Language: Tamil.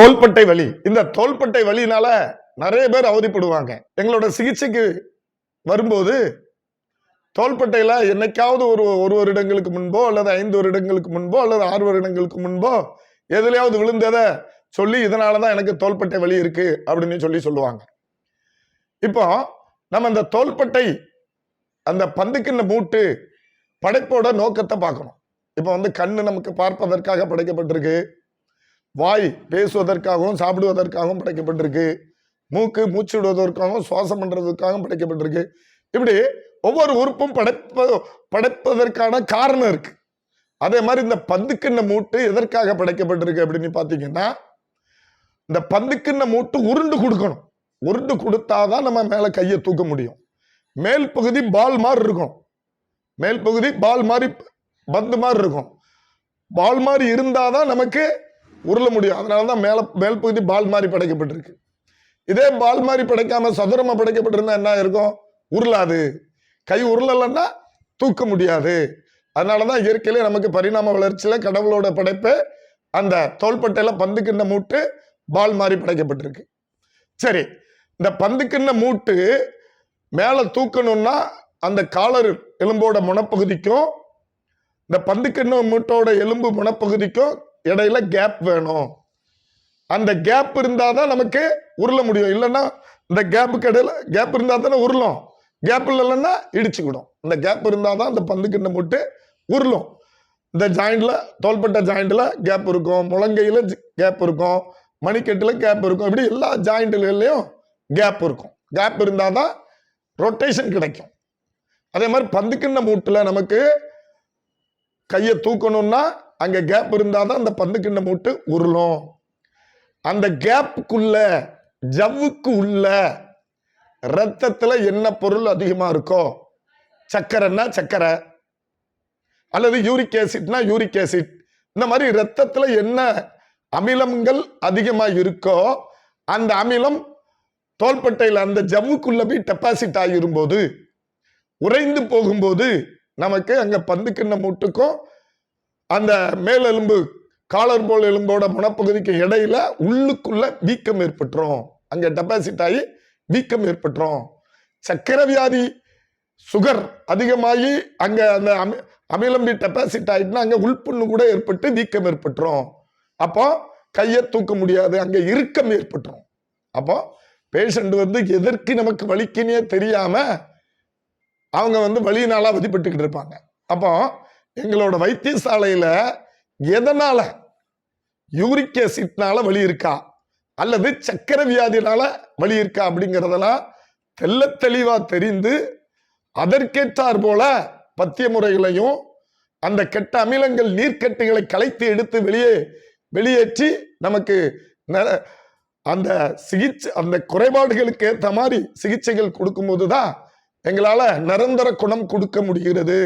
தோள்பட்டை வலி. இந்த தோள்பட்டை வலினால நிறைய பேர் அவதிப்படுவாங்க. எங்களோட சிகிச்சைக்கு வரும்போது தோள்பட்டையில என்னைக்காவது ஒரு ஒரு வருடங்களுக்கு முன்போ அல்லது ஐந்து வருடங்களுக்கு முன்போ அல்லது ஆறு வருடங்களுக்கு முன்போ எதுலையாவது விழுந்ததை சொல்லி இதனாலதான் எனக்கு தோள்பட்டை வலி இருக்கு அப்படின்னு சொல்லி சொல்லுவாங்க. இப்போ நம்ம இந்த தோள்பட்டை அந்த பந்துக்கிண்ண மூட்டு படைப்போட நோக்கத்தை பார்க்கணும். இப்போ வந்து கண்ணு நமக்கு பார்ப்பதற்காக படைக்கப்பட்டிருக்கு. வாய் பேசுவதற்காகவும் சாப்பிடுவதற்காகவும் படைக்கப்பட்டிருக்கு. மூக்கு மூச்சு விடுவதற்காகவும் சுவாசம் பண்ணுறதுக்காகவும் படைக்கப்பட்டிருக்கு. இப்படி ஒவ்வொரு உறுப்பும் படைப்ப படைப்பதற்கான காரணம் இருக்கு. அதே மாதிரி இந்த பந்துக்கிண்ண மூட்டு எதற்காக படைக்கப்பட்டிருக்கு அப்படின்னு பார்த்தீங்கன்னா இந்த பந்துக்கிண்ண மூட்டு உருண்டு கொடுக்கணும். உருண்டு கொடுத்தாதான் நம்ம மேலே கையை தூக்க முடியும். மேல் பகுதி பால் மாதிரி இருக்கும். மேல் பகுதி பால் மாதிரி பந்து மாதிரி இருக்கும். பால் மாதிரி இருந்தாதான் நமக்கு உருள முடியும். அதனால தான் மேல மேல் பகுதி பால் மாதிரி படைக்கப்பட்டிருக்கு. இதே பால் மாதிரி படைக்காம சதுரமாக படைக்கப்பட்டிருந்தா என்ன இருக்கும் உருளாது. கை உருளலைன்னா தூக்க முடியாது. அதனால தான் இயற்கையிலே நமக்கு பரிணாம வளர்ச்சியில் கடவுளோட படைப்பு அந்த தோள்பட்டையில பந்துக்கிண்ண மூட்டு பால் மாதிரி படைக்கப்பட்டிருக்கு. சரி இந்த பந்துக்கிண்ண மூட்டு மேலே தூக்கணும்னா அந்த காலர் எலும்போட முனப்பகுதிக்கும் இந்த பந்துக்கிண்ண மூட்டோட எலும்பு முனப்பகுதிக்கும் இடையில கேப் வேணும். அந்த கேப் இருந்தால் தான் நமக்கு உருள முடியும். இல்லைன்னா இந்த கேப்புக்கு இடையில கேப் இருந்தால் தானே உருளும் கேப் இல்லைன்னா இடிச்சுக்கிடும். இந்த கேப் இருந்தால் தான் அந்த பந்துக்கிண்ண மூட்டு உருளும். இந்த ஜாயிண்ட்ல தோள்பட்ட ஜாயிண்ட்ல கேப் இருக்கும். முழங்கையில கேப் இருக்கும். மணிக்கட்டுல கேப் இருக்கும். இப்படி எல்லா ஜாயிண்ட்லையும் கேப் இருக்கும். கேப் இருந்தால் தான் ரொட்டேஷன் கிடைக்கும். அதே மாதிரி பந்துக்கிண்ண மூட்டில் நமக்கு கையை தூக்கணும்னா அங்கே கேப் இருந்தால் தான் அந்த பந்துக்கிண்ண மூட்டு? உருளும். அந்த கேப்புக்குள்ள ஜவ்வுக்கு உள்ள ரத்தத்தில் என்ன பொருள் அதிகமாக இருக்கோ? சக்கரைன்னா சக்கரை. அல்லது யூரிக் ஆசிட்னா யூரிக் ஆசிட் இந்த மாதிரி ரத்தத்தில் என்ன அமிலங்கள் அதிகமாக இருக்கோ அந்த அமிலம் தோள்பட்டையில் அந்த ஜவ்வுக்குள்ள போய் டெபாசிட் ஆகிரும்போது உறைந்து போகும்போது நமக்கு அங்க பந்துக்கிண்ண மூட்டுக்கும் அந்த மேலெலும்பு காலர் போல் எலும்போட முனப்பகுதிக்கு இடையில உள்ளுக்குள்ள வீக்கம் ஏற்பட்டுரும். அங்கே டெபாசிட் ஆகி வீக்கம் ஏற்பட்டுரும். சக்கரை வியாதி சுகர் அதிகமாகி அங்கே அந்த அமி அமிலம்பி டெபாசிட் ஆகிட்டுனா அங்கே உள்புண்ணு கூட ஏற்பட்டு வீக்கம் ஏற்பட்டுரும். அப்போ கையை தூக்க முடியாது அங்கே இறுக்கம் ஏற்பட்டுரும். அப்போ பேஷண்ட் வந்து எதற்கு நமக்கு வலிக்குன்னே தெரியாம அவங்க வந்து வலியினால அவதிப்பட்டுக்கிட்டு இருப்பாங்க. அப்போ எங்களோட வைத்தியசாலையில் எதனால யூரிக் ஆசிட்னால வலி இருக்கா? அல்லது சக்கர வியாதினால வலி இருக்கா அப்படிங்கிறதெல்லாம் தெள்ள தெளிவா தெரிந்து அதற்கேற்றார் போல பத்திய முறைகளையும் அந்த கெட்ட அமிலங்கள் நீர்க்கட்டுகளை கலைத்து எடுத்து வெளியே வெளியேற்றி நமக்கு ந- அந்த சிகிச்சை அந்த குறைபாடுகளுக்கு ஏற்ற மாதிரி சிகிச்சைகள் கொடுக்கும்போது தான் எங்களால் நிரந்தர குணம் கொடுக்க முடிகிறது.